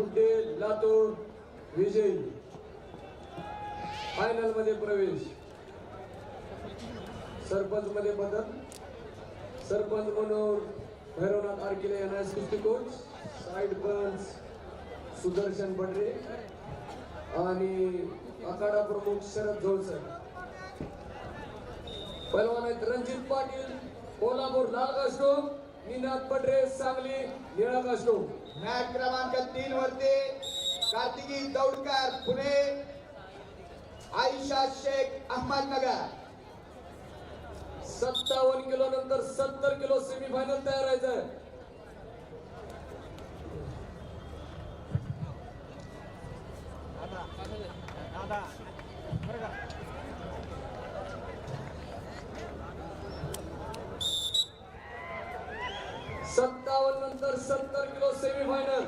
गुड्डे लातूर विजयी. फायनलमध्ये प्रवेश. सरपंच मध्ये बदल सरपंच म्हणून भैरवनाथ आरकिले यांना कुस्ती कोच साईड पंच सुदर्शन बडरे आणि आखाडा प्रमुख शरद झोळसर पैलवान आहेत रणजित पाटील कोल्हापूर लाल निनाद पडरे सांगली निळा कास्टोम मॅच क्रमांक तीन वरती कार्तिकी दौडकर पुणे. आयशा शेख अहमदनगर. सत्तावन्न किलो नंतर सत्तर किलो सेमीफायनल तयार व्हायचं सत्तावन्न नंतर सत्तर किलो सेमीफायनल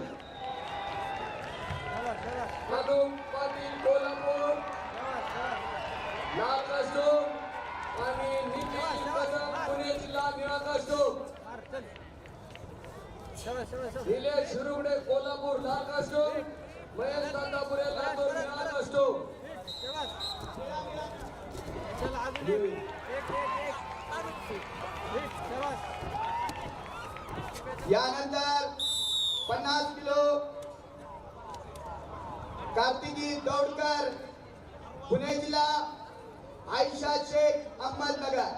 मधु पाटील कोल्हापूर लाल कास्टोम आणि नितीन कदम पुणे जिल्हा निळा कास्टोम निलेश शिरुगडे कोल्हापूर लाल कास्टोम महेश दादापुरे लातूर निळा यानंतर पन्नास किलो कार्तिकी दौडकर पुणे जिल्हा आयशा शेख अहमदनगर.